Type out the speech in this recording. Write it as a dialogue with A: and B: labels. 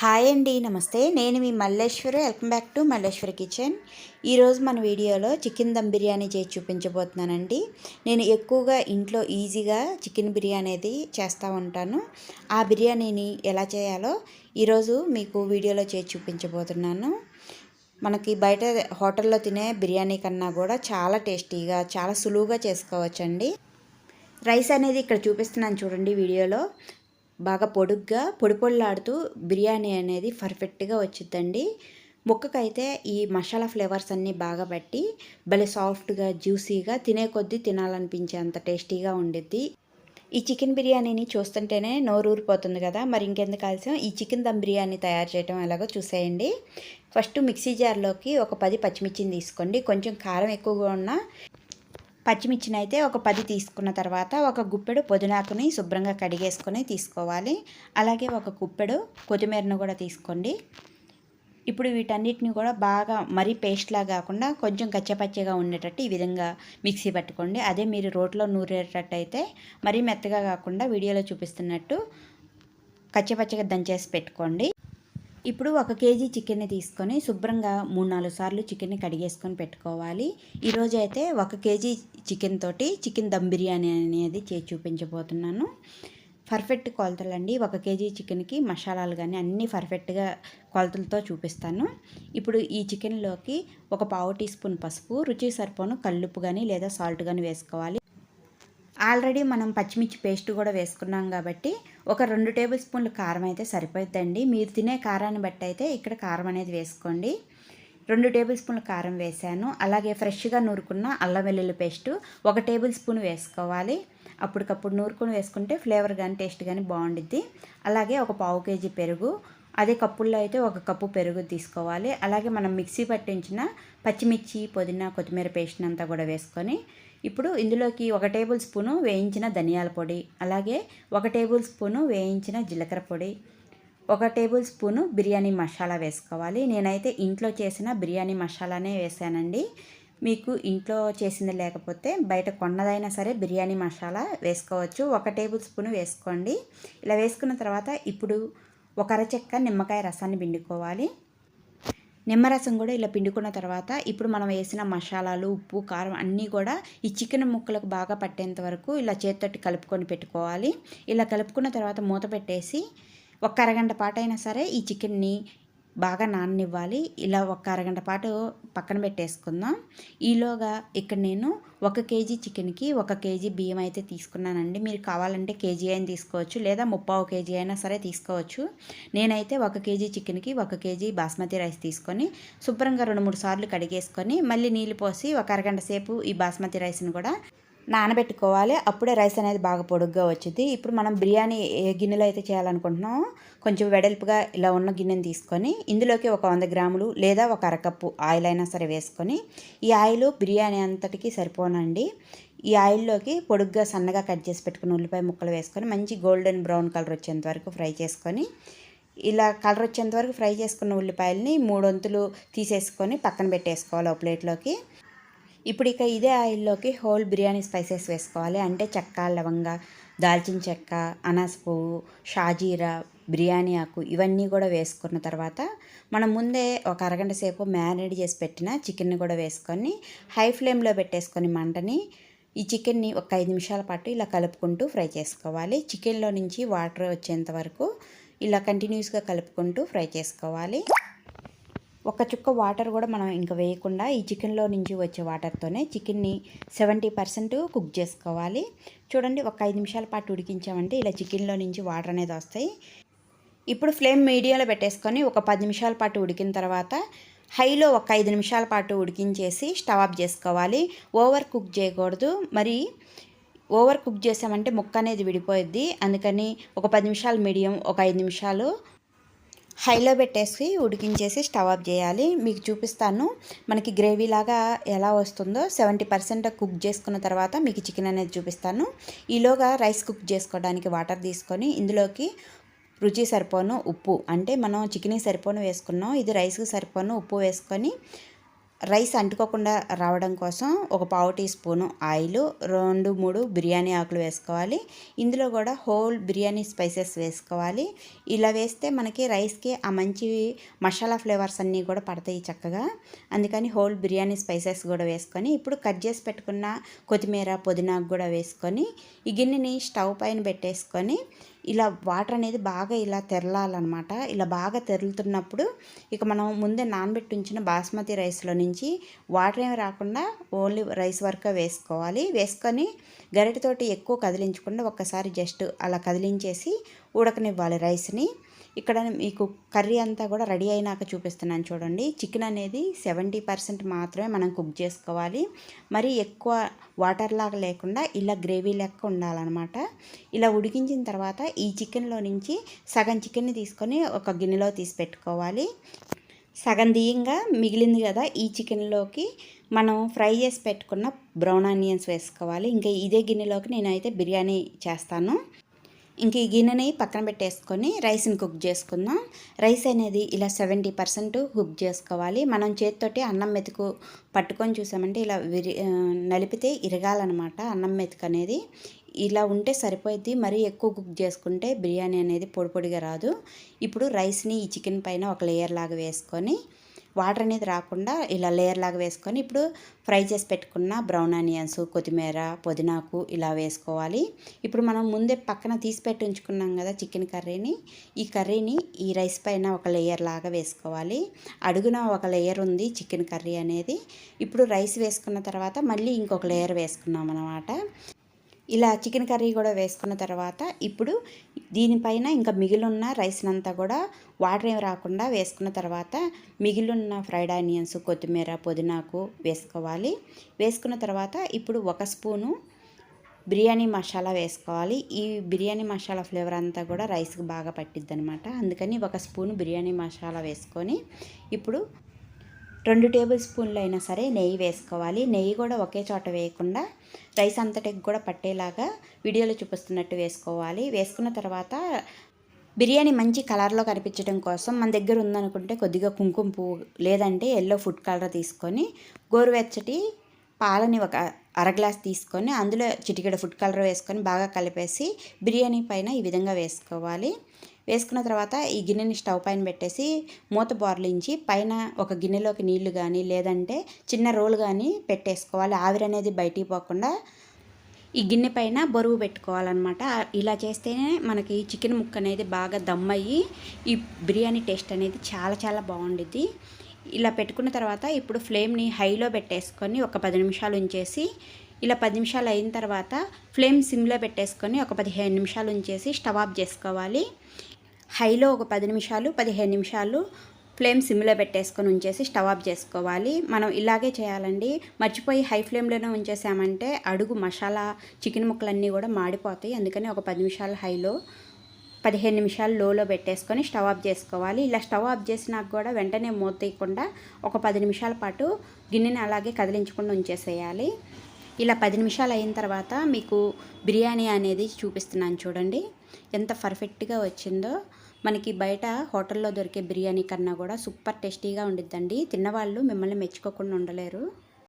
A: Hi అండి నమస్తే. నేను మీ Malleswari. Welcome back to Malleswari kitchen. ఈరోజు మన వీడియోలో చికెన్ దమ్ బిర్యానీ చేసి చూపించబోతున్నానండి. నేను ఎక్కువగా ఇంట్లో ఈజీగా చికెన్ బిర్యానీ అనేది చేస్తూ ఉంటాను. ఆ బిర్యానీని ఎలా చేయాలో ఈరోజు మీకు వీడియోలో చేసి చూపించబోతున్నాను. మనకి బయట హోటల్లో తినే బిర్యానీ కన్నా కూడా చాలా టేస్టీగా చాలా సులువుగా చేసుకోవచ్చండి. రైస్ అనేది ఇక్కడ చూపిస్తున్నాను చూడండి వీడియోలో. బాగా పొడుగ్గా పొడి పొడిలాడుతూ బిర్యానీ అనేది పర్ఫెక్ట్గా వచ్చిద్దండి. ముక్కకైతే ఈ మసాలా ఫ్లేవర్స్ అన్నీ బాగా పట్టి భలే సాఫ్ట్గా జ్యూసీగా తినే కొద్దీ తినాలనిపించేంత టేస్టీగా ఉండిద్ది. ఈ చికెన్ బిర్యానీని చూస్తుంటేనే నోరూరిపోతుంది కదా. మరి ఇంకెందుకు ఆలస్యం? ఈ చికెన్ దమ్ బిర్యానీ తయారు చేయడం ఎలాగో చూసేయండి. ఫస్ట్ మిక్సీ జార్లోకి ఒక పది పచ్చిమిర్చిని తీసుకోండి. కొంచెం కారం ఎక్కువగా ఉన్న పచ్చిమిర్చిని అయితే ఒక పది తీసుకున్న తర్వాత ఒక గుప్పెడు పుదీనాకుని శుభ్రంగా కడిగేసుకొని తీసుకోవాలి. అలాగే ఒక గుప్పెడు కొత్తిమీరను కూడా తీసుకోండి. ఇప్పుడు వీటన్నిటిని కూడా బాగా మరీ పేస్ట్లా కాకుండా కొంచెం కచ్చపచ్చగా ఉండేటట్టు ఈ విధంగా మిక్సీ పట్టుకోండి. అదే మీరు రోట్లో నూరేటట్టు అయితే మరీ మెత్తగా కాకుండా వీడియోలో చూపిస్తున్నట్టు కచ్చపచ్చగా దంచేసి పెట్టుకోండి. ఇప్పుడు ఒక కేజీ చికెన్ని తీసుకొని శుభ్రంగా మూడు నాలుగు సార్లు చికెన్ని కడిగేసుకొని పెట్టుకోవాలి. ఈరోజు అయితే ఒక కేజీ చికెన్ తోటి చికెన్ దమ్ బిర్యానీ అనేది చేసి చూపించబోతున్నాను. పర్ఫెక్ట్ కొలతలండి ఒక కేజీ చికెన్కి మసాలాలు కానీ అన్నీ పర్ఫెక్ట్గా కొలతలతో చూపిస్తాను. ఇప్పుడు ఈ చికెన్లోకి ఒక పావు టీ స్పూన్ పసుపు రుచి సరిపోను కల్లుప్పు కానీ లేదా సాల్ట్ కానీ వేసుకోవాలి. ఆల్రెడీ మనం పచ్చిమిర్చి పేస్ట్ కూడా వేసుకున్నాం కాబట్టి ఒక రెండు టేబుల్ స్పూన్లు కారం అయితే సరిపోద్దండి మీరు తినే కారాన్ని బట్టి అయితే ఇక్కడ కారం అనేది వేసుకోండి. రెండు టేబుల్ స్పూన్ల కారం వేసాను. అలాగే ఫ్రెష్గా నూరుకున్న అల్లం వెల్లుల్లి పేస్టు ఒక టేబుల్ స్పూన్ వేసుకోవాలి. అప్పటికప్పుడు నూరుకుని వేసుకుంటే ఫ్లేవర్ కానీ టేస్ట్ కానీ బాగుండిద్ది. అలాగే ఒక పావు కేజీ పెరుగు అదే కప్పుల్లో అయితే ఒక కప్పు పెరుగు తీసుకోవాలి. అలాగే మనం మిక్సీ పట్టించిన పచ్చిమిర్చి పుదీనా కొత్తిమీర పేస్ట్ అంతా కూడా వేసుకొని ఇప్పుడు ఇందులోకి ఒక టేబుల్ స్పూను వేయించిన ధనియాల పొడి అలాగే ఒక టేబుల్ స్పూను వేయించిన జీలకర్ర పొడి ఒక టేబుల్ స్పూను బిర్యానీ మసాలా వేసుకోవాలి. నేనైతే ఇంట్లో చేసిన బిర్యానీ మసాలానే వేసానండి. మీకు ఇంట్లో చేసింది లేకపోతే బయట కొన్నదైనా సరే బిర్యానీ మసాలా వేసుకోవచ్చు. ఒక టేబుల్ స్పూన్ వేసుకోండి. ఇలా వేసుకున్న తర్వాత ఇప్పుడు ఒక అరచెక్క నిమ్మకాయ రసాన్ని పిండుకోవాలి. నిమ్మరసం కూడా ఇలా పిండుకున్న తర్వాత ఇప్పుడు మనం వేసిన మసాలాలు ఉప్పు కారం అన్నీ కూడా ఈ చికెన్ ముక్కలకు బాగా పట్టేంత వరకు ఇలా చేతితోటి కలుపుకొని పెట్టుకోవాలి. ఇలా కలుపుకున్న తర్వాత మూత పెట్టేసి ఒక అరగంట పాటైనా సరే ఈ చికెన్ని బాగా నాననివ్వాలి. ఇలా ఒక అరగంట పాటు పక్కన పెట్టేసుకుందాం. ఈలోగా ఇక్కడ నేను ఒక కేజీ చికెన్కి ఒక కేజీ బియ్యం అయితే తీసుకున్నానండి. మీరు కావాలంటే కేజీ అయినా తీసుకోవచ్చు లేదా ముప్పావు కేజీ అయినా సరే తీసుకోవచ్చు. నేనైతే ఒక కేజీ చికెన్కి ఒక కేజీ బాస్మతి రైస్ తీసుకొని శుభ్రంగా రెండు మూడు సార్లు కడిగేసుకొని మళ్ళీ నీళ్ళు పోసి ఒక అరగంట సేపు ఈ బాస్మతి రైస్ని కూడా నానబెట్టుకోవాలి. అప్పుడే రైస్ అనేది బాగా పొడుగ్గా వచ్చింది ఇప్పుడు మనం బిర్యానీ ఏ గిన్నెలో అయితే చేయాలనుకుంటున్నామో కొంచెం వెడల్పుగా ఇలా ఉన్న గిన్నెని తీసుకొని ఇందులోకి ఒక వంద గ్రాములు లేదా ఒక అరకప్పు ఆయిల్ అయినా సరే వేసుకొని ఈ ఆయిల్ బిర్యానీ అంతటికి సరిపోనండి. ఈ ఆయిల్లోకి పొడుగ్గా సన్నగా కట్ చేసి పెట్టుకుని ఉల్లిపాయ ముక్కలు వేసుకొని మంచి గోల్డెన్ బ్రౌన్ కలర్ వచ్చేంత వరకు ఫ్రై చేసుకొని ఇలా కలర్ వచ్చేంత వరకు ఫ్రై చేసుకున్న ఉల్లిపాయలని మూడొంతులు తీసేసుకొని పక్కన పెట్టేసుకోవాలి ఒక ప్లేట్లోకి. ఇప్పుడు ఇక ఇదే ఆయిల్లోకి హోల్ బిర్యానీ స్పైసెస్ వేసుకోవాలి. అంటే చెక్క లవంగ దాల్చిన చెక్క అనాస పువ్వు షాజీరా బిర్యానీ ఆకు ఇవన్నీ కూడా వేసుకున్న తర్వాత మనం ముందే ఒక అరగంట సేపు మ్యారినేట్ చేసి పెట్టిన చికెన్ని కూడా వేసుకొని హై ఫ్లేమ్లో పెట్టేసుకొని మంటని ఈ చికెన్ని ఒక ఐదు నిమిషాల పాటు ఇలా కలుపుకుంటూ ఫ్రై చేసుకోవాలి. చికెన్లో నుంచి వాటర్ వచ్చేంత వరకు ఇలా కంటిన్యూస్గా కలుపుకుంటూ ఫ్రై చేసుకోవాలి. ఒక చుక్క వాటర్ కూడా మనం ఇంకా వేయకుండా ఈ చికెన్లో నుంచి వచ్చే వాటర్తోనే చికెన్ని సెవెంటీ పర్సెంట్ కుక్ చేసుకోవాలి. చూడండి ఒక ఐదు నిమిషాల పాటు ఉడికించామంటే ఇలా చికెన్లో నుంచి వాటర్ అనేది వస్తాయి. ఇప్పుడు ఫ్లేమ్ మీడియంలో పెట్టేసుకొని ఒక పది నిమిషాల పాటు ఉడికిన తర్వాత హైలో ఒక ఐదు నిమిషాల పాటు ఉడికించేసి స్టవ్ ఆఫ్ చేసుకోవాలి. ఓవర్ కుక్ చేయకూడదు. మరి ఓవర్ కుక్ చేసామంటే ముక్క అనేది విడిపోయిద్ది. అందుకని ఒక పది నిమిషాలు మీడియం ఒక ఐదు నిమిషాలు హైలో పెట్టేసి ఉడికించేసి స్టవ్ ఆఫ్ చేయాలి. మీకు చూపిస్తాను. మనకి గ్రేవీ లాగా ఎలా వస్తుందో. సెవెంటీ పర్సెంట్ కుక్ చేసుకున్న తర్వాత మీకు చికెన్ అనేది చూపిస్తాను. ఈలోగా రైస్ కుక్ చేసుకోవడానికి వాటర్ తీసుకొని ఇందులోకి రుచి సరిపోను ఉప్పు. అంటే మనం చికెన్కి సరిపోను వేసుకున్నాం. ఇది రైస్కి సరిపోను ఉప్పు వేసుకొని రైస్ అంటుకోకుండా రావడం కోసం ఒక పావు టీ స్పూను ఆయిల్ రెండు మూడు బిర్యానీ ఆకులు వేసుకోవాలి. ఇందులో కూడా హోల్ బిర్యానీ స్పైసెస్ వేసుకోవాలి. ఇలా వేస్తే మనకి రైస్కి ఆ మంచి మసాలా ఫ్లేవర్స్ అన్నీ కూడా పడతాయి చక్కగా. అందుకని హోల్ బిర్యానీ స్పైసెస్ కూడా వేసుకొని ఇప్పుడు కట్ చేసి పెట్టుకున్న కొత్తిమీర పుదీనాకు కూడా వేసుకొని ఈ గిన్నెని స్టవ్ పైన పెట్టేసుకొని ఇలా వాటర్ అనేది బాగా ఇలా తెరలాలన్నమాట. ఇలా బాగా తెరులుతున్నప్పుడు ఇక మనం ముందే నానబెట్టి ఉంచిన బాస్మతి రైస్లో నుంచి వాటర్ ఏమి రాకుండా ఓన్లీ రైస్ వరకు వేసుకోవాలి. వేసుకొని గరిటతోటి ఎక్కువ కదిలించకుండా ఒక్కసారి జస్ట్ అలా కదిలించేసి ఉడకనివ్వాలి రైస్ని. ఇక్కడ మీకు కర్రీ అంతా కూడా రెడీ అయినాక చూపిస్తున్నాను చూడండి. చికెన్ అనేది సెవెంటీ పర్సెంట్ మాత్రమే మనం కుక్ చేసుకోవాలి. మరి ఎక్కువ వాటర్ లాగా లేకుండా ఇలా గ్రేవీ లెక్క ఉండాలన్నమాట. ఇలా ఉడికించిన తర్వాత ఈ చికెన్లో నుంచి సగం చికెన్ని తీసుకొని ఒక గిన్నెలో తీసి పెట్టుకోవాలి. సగం దియ్యంగా మిగిలింది కదా ఈ చికెన్లోకి మనం ఫ్రై చేసి పెట్టుకున్న బ్రౌన్ ఆనియన్స్ వేసుకోవాలి. ఇంకా ఇదే గిన్నెలోకి నేనైతే బిర్యానీ చేస్తాను. ఇంక ఈ గిన్నెని పక్కన పెట్టేసుకొని రైస్ని కుక్ చేసుకుందాం. రైస్ అనేది ఇలా సెవెంటీ పర్సెంట్ కుక్ చేసుకోవాలి. మనం చేతితోటి అన్నం మెతుకు పట్టుకొని చూసామంటే ఇలా విరి నలిపితే ఇరగాలన్నమాట అన్నం మెతుకు అనేది. ఇలా ఉంటే సరిపోద్ది మరీ ఎక్కువ కుక్ చేసుకుంటే బిర్యానీ అనేది పొడి పొడిగా రాదు. ఇప్పుడు రైస్ని ఈ చికెన్ పైన ఒక లేయర్ లాగా వేసుకొని వాటర్ అనేది రాకుండా ఇలా లేయర్ లాగా వేసుకొని ఇప్పుడు ఫ్రై చేసి పెట్టుకున్న బ్రౌన్ ఆనియన్స్ కొత్తిమీర పుదీనాకు ఇలా వేసుకోవాలి. ఇప్పుడు మనం ముందే పక్కన తీసి పెట్టి ఉంచుకున్నాం కదా చికెన్ కర్రీని. ఈ కర్రీని ఈ రైస్ పైన ఒక లేయర్ లాగా వేసుకోవాలి. అడుగున ఒక లేయర్ ఉంది చికెన్ కర్రీ అనేది. ఇప్పుడు రైస్ వేసుకున్న తర్వాత మళ్ళీ ఇంకొక లేయర్ వేసుకున్నాం అనమాట ఇలా చికెన్ కర్రీ కూడా వేసుకున్న తర్వాత ఇప్పుడు దీనిపైన ఇంకా మిగిలిన రైస్నంతా కూడా వాటర్ ఏమి రాకుండా వేసుకున్న తర్వాత మిగిలిన ఫ్రైడ్ ఆనియన్స్ కొత్తిమీర పుదీనాకు వేసుకోవాలి. వేసుకున్న తర్వాత ఇప్పుడు ఒక స్పూను బిర్యానీ మసాలా వేసుకోవాలి. ఈ బిర్యానీ మసాలా ఫ్లేవర్ అంతా కూడా రైస్కి బాగా పట్టిద్ది అనమాట అందుకని ఒక స్పూన్ బిర్యానీ మసాలా వేసుకొని ఇప్పుడు రెండు టేబుల్ స్పూన్లు అయినా సరే నెయ్యి వేసుకోవాలి. నెయ్యి కూడా ఒకే చోట వేయకుండా రైస్ అంతటికి కూడా పట్టేలాగా వీడియోలో చూపిస్తున్నట్టు వేసుకోవాలి. వేసుకున్న తర్వాత బిర్యానీ మంచి కలర్లో కనిపించడం కోసం మన దగ్గర ఉందనుకుంటే కొద్దిగా కుంకుమ పువ్వు లేదంటే ఎల్లో ఫుడ్ కలర్ తీసుకొని గోరువెచ్చటి పాలని ఒక అర గ్లాస్ తీసుకొని అందులో చిటికెడ ఫుడ్ కలర్ వేసుకొని బాగా కలిపేసి బిర్యానీ పైన ఈ విధంగా వేసుకోవాలి. వేసుకున్న తర్వాత ఈ గిన్నెని స్టవ్ పైన పెట్టేసి మూత బోర్లించి పైన ఒక గిన్నెలోకి నీళ్ళు కానీ లేదంటే చిన్న రోల్ కానీ పెట్టేసుకోవాలి. ఆవిరి అనేది బయటికి పోకుండా ఈ గిన్నె పైన బరువు పెట్టుకోవాలన్నమాట. ఇలా చేస్తేనే మనకి చికెన్ ముక్క అనేది బాగా దమ్మయ్యి ఈ బిర్యానీ టేస్ట్ అనేది చాలా చాలా బాగుండిద్ది. ఇలా పెట్టుకున్న తర్వాత ఇప్పుడు ఫ్లేమ్ని హైలో పెట్టేసుకొని ఒక పది నిమిషాలు ఉంచేసి ఇలా పది నిమిషాలు అయిన తర్వాత ఫ్లేమ్ సిమ్లో పెట్టేసుకొని ఒక పదిహేను నిమిషాలు ఉంచేసి స్టవ్ ఆఫ్ చేసుకోవాలి. హైలో ఒక పది నిమిషాలు పదిహేను నిమిషాలు ఫ్లేమ్ సిమ్లో పెట్టేసుకొని ఉంచేసి స్టవ్ ఆఫ్ చేసుకోవాలి. మనం ఇలాగే చేయాలండి. మర్చిపోయి హై ఫ్లేమ్లోనే ఉంచేసామంటే అడుగు మసాలా చికెన్ ముక్కలన్నీ కూడా మాడిపోతాయి. అందుకని ఒక పది నిమిషాలు హైలో పదిహేను నిమిషాలు లోలో పెట్టేసుకొని స్టవ్ ఆఫ్ చేసుకోవాలి. ఇలా స్టవ్ ఆఫ్ చేసినాక కూడా వెంటనే మూత తీయకుండా ఒక పది నిమిషాల పాటు గిన్నెని అలాగే కదిలించకుండా ఉంచేసేయాలి. ఇలా పది నిమిషాలు అయిన తర్వాత మీకు బిర్యానీ అనేది చూపిస్తున్నాను చూడండి. ఎంత పర్ఫెక్ట్గా వచ్చిందో. మనకి బయట హోటల్లో దొరికే బిర్యానీ కన్నా కూడా సూపర్ టేస్టీగా ఉండిద్దండి. తిన్నవాళ్ళు మిమ్మల్ని మెచ్చుకోకుండా ఉండలేరు.